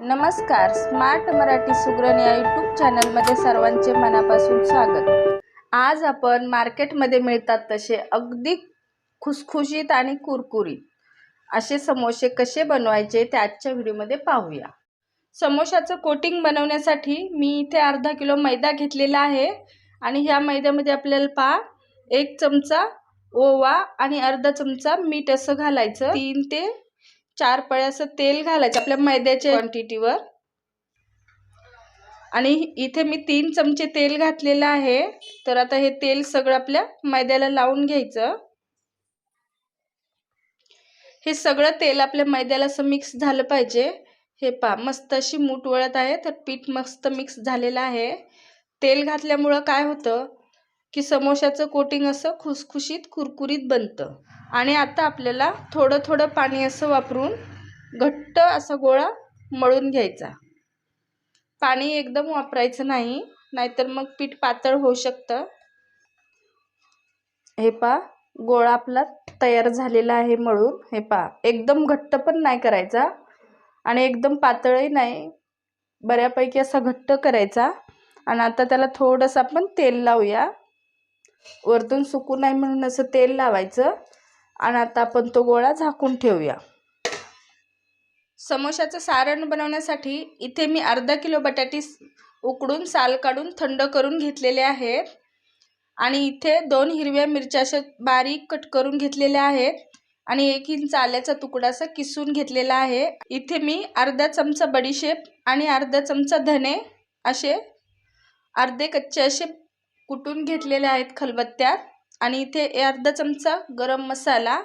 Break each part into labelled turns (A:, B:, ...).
A: नमस्कार. स्मार्ट मराठी सुग्रण या यूट्यूब चॅनलमध्ये सर्वांचे मनापासून स्वागत. आज आपण मार्केटमध्ये मिळतात तसे अगदी खुसखुशीत आणि कुरकुरीत असे समोसे कसे बनवायचे ते आजच्या व्हिडिओमध्ये पाहूया. समोशाचं कोटिंग बनवण्यासाठी मी इथे अर्धा किलो मैदा घेतलेला आहे आणि ह्या मैद्यामध्ये आपल्याला पहा एक चमचा ओवा आणि अर्धा चमचा मीठ असं घालायचं. तीन ते चार पळे असं तेल घालायचं आपल्या मैद्याच्या क्वांटिटीवर आणि इथे मी तीन चमचे तेल घातलेलं आहे. तर आता हे तेल सगळं आपल्या मैद्याला लावून घ्यायचं. हे सगळं तेल आपल्या मैद्याला असं मिक्स झालं पाहिजे. हे पा मस्त अशी मूठ वळत आहे. तर पीठ मस्त मिक्स झालेलं आहे. तेल घातल्यामुळं काय होतं? की समोशाचं कोटिंग असं खुसखुशीत कुरकुरीत बनतं. आणि आता आपल्याला थोडं थोडं पाणी असं वापरून घट्ट असा गोळा मळून घ्यायचा. पाणी एकदम वापरायचं नाही नाहीतर मग पीठ पातळ होऊ शकतं. हे पा गोळा आपला तयार झालेला आहे मळून. हे पा एकदम घट्ट पण नाही करायचा आणि एकदम पातळही नाही. बऱ्यापैकी असा घट्ट करायचा. आणि आता त्याला थोडंसं आपण तेल लावूया. वरतून सुकू नाही म्हणून असं तेल लावायचं आणि आता आपण तो गोळा झाकून ठेवूया. समोशाचं सारण बनवण्यासाठी इथे मी अर्धा किलो बटाटी उकडून साल काढून थंड करून घेतलेले आहेत. आणि इथे दोन हिरव्या मिरच्या अशा बारीक कट करून घेतलेल्या आहेत. आणि एक इंच आल्याचा तुकडा असा किसून घेतलेला आहे. इथे मी अर्धा चमचा बडीशेप आणि अर्धा चमचा धने असे अर्धे कच्चे असे कुटून घेतलेले आहेत खलबत्त्यात. आणि इथे अर्धा चमचा गरम मसाला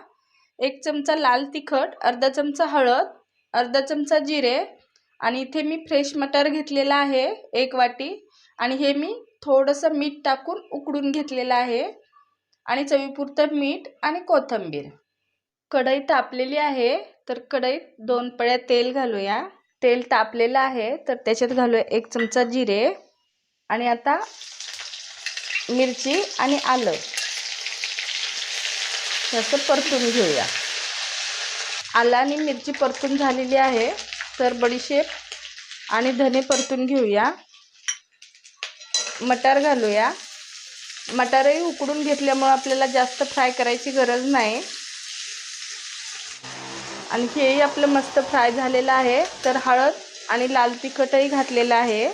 A: एक चमचा लाल तिखट अर्धा चमचा हळद अर्धा चमचा जिरे आणि इथे मी फ्रेश मटर घेतलेला आहे एक वाटी. आणि हे मी थोडंसं मीठ टाकून उकडून घेतलेलं आहे. आणि चवीपुरतं मीठ आणि कोथिंबीर. कढई तापलेली आहे तर कढईत दोन पळ्या तेल घालूया. तेल तापलेलं आहे तर त्याच्यात घालूया एक चमचा जिरे. आणि आता मिरची आणि आलं. असं परतून घेऊया. आलं आणि मिरची परतून झालेली आहे. तर बडीशेप आणि धने परतून घेऊया. मटार घालूया. मटारही उकडून घेतल्यामुळं आपल्याला जास्त फ्राय करायची गरज नाही. आणि हेही आपलं मस्त फ्राय झालेलं आहे. तर हळद आणि लाल तिखटही घातलेलं आहे.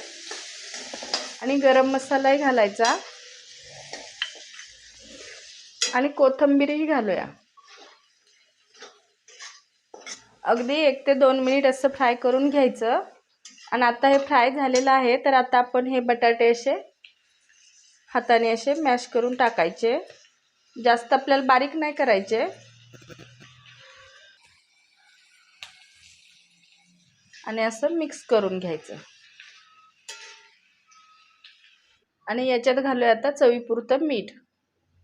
A: आणि गरम मसालाही घालायचा. आणि कोथंबीरही घालूया. अगदी एक ते दोन मिनिट असं फ्राय करून घ्यायचं. आणि आता हे फ्राय झालेलं आहे तर आता आपण हे बटाटे असे हाताने असे मॅश करून टाकायचे. जास्त आपल्याला बारीक नाही करायचे. आणि असं मिक्स करून घ्यायचं. आणि याच्यात घालूया आता चवीपुरतं मीठ.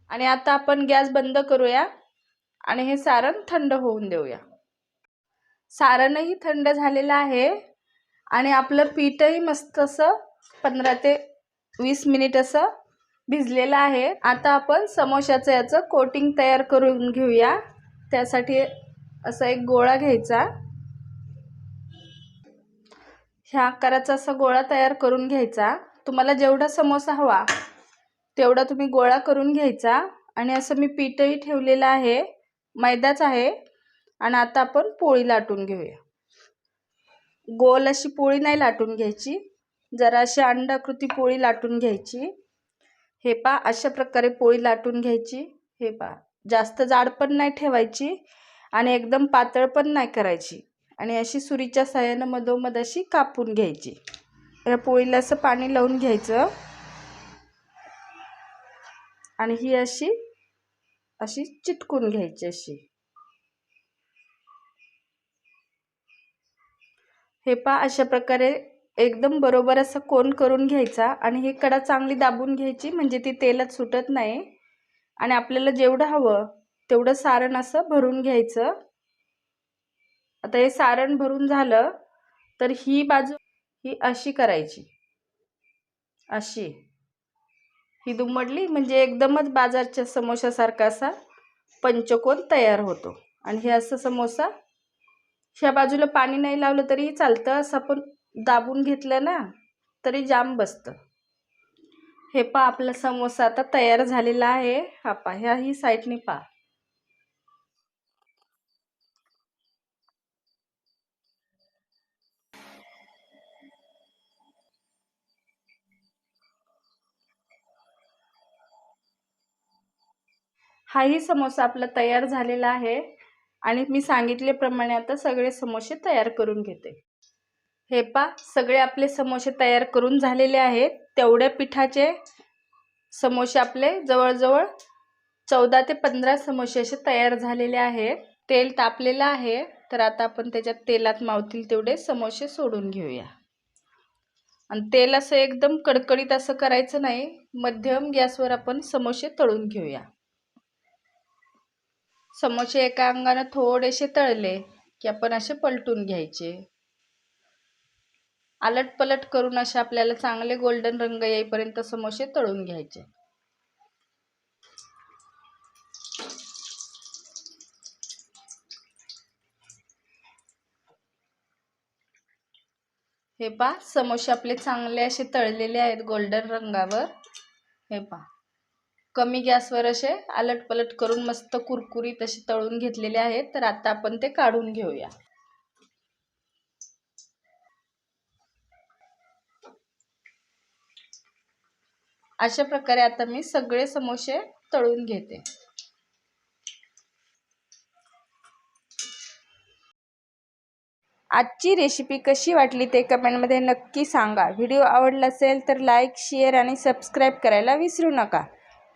A: आणि आता आपण गॅस बंद करूया आणि हे सारण थंड होऊन देऊया. सारणही थंड झालेलं आहे आणि आपलं पीठही मस्त असं पंधरा ते वीस मिनिट असं भिजलेलं आहे. आता आपण समोशाचं याचं कोटिंग तयार करून घेऊया. त्यासाठी असा एक गोळा घ्यायचा. ह्या आकाराचा असा गोळा तयार करून घ्यायचा. तुम्हाला जेवढा समोसा हवा तेवढा तुम्ही गोळा करून घ्यायचा आणि असं मी पीठही ठेवलेलं आहे मैदाच आहे आणि आता आपण पोळी लाटून घेऊया. गोल अशी पोळी नाही लाटून घ्यायची जरा अशी अंडाकृती पोळी लाटून घ्यायची. हे पा अशा प्रकारे पोळी लाटून घ्यायची. हे पा जास्त जाड पण नाही ठेवायची आणि एकदम पातळ पण नाही करायची आणि अशी सुरीच्या साह्यानं मधोमध अशी कापून घ्यायची. या पोळीला असं पाणी लावून घ्यायचं. आणि ही अशी अशी चिटकून घ्यायची अशी. हे पा अशा प्रकारे एकदम बरोबर असं कोण करून घ्यायचा आणि ही कडा चांगली दाबून घ्यायची म्हणजे ती तेलात सुटत नाही. आणि आपल्याला जेवढं हवं तेवढं सारण असं भरून घ्यायचं. आता हे सारण भरून झालं तर ही बाजू ही अशी करायची. अशी. ही दुमडली. म्हणजे एकदमच बाजारच्या समोशासारखा असा पंचकोन तयार होतो. आणि हे असं समोसा ह्या बाजूला पाणी नाही लावलं तरी चालतं. असं आपण दाबून घेतलं ना तरी जाम बसतं. हे पा आपला समोसा आता तयार झालेला आहे. हा पा ह्या ही साईडने पा हाही समोसा आपला तयार झालेला आहे. आणि मी सांगितल्याप्रमाणे आता सगळे समोसे तयार करून घेते. हे पा सगळे आपले समोसे तयार करून झालेले आहेत. तेवढ्या पिठाचे समोसे आपले जवळजवळ चौदा ते पंधरा समोसे असे तयार झालेले आहेत तेल तापलेलं आहे. तर आता आपण त्याच्यात तेलात मावतील तेवढे समोसे सोडून घेऊया. आणि तेल असं एकदम कडकडीत असं करायचं नाही. मध्यम गॅसवर आपण समोसे तळून घेऊया. समोसे एका अंगानं थोडेसे तळले की आपण असे पलटून घ्यायचे. आलट पलट करून असे आपल्याला चांगले गोल्डन रंग येईपर्यंत समोसे तळून घ्यायचे. हे पा समोसे आपले चांगले असे तळलेले आहेत गोल्डन रंगावर. हे पा कमी गॅसवर असे आलटपलट करून मस्त कुरकुरीत असे तळून घेतलेले आहेत. तर आता आपण ते काढून घेऊया. अशा प्रकारे आता मी सगळे समोसे तळून घेते. आजची रेसिपी कशी वाटली ते कमेंटमध्ये नक्की सांगा. व्हिडिओ आवडला असेल तर लाईक शेअर आणि सबस्क्राईब करायला विसरू नका.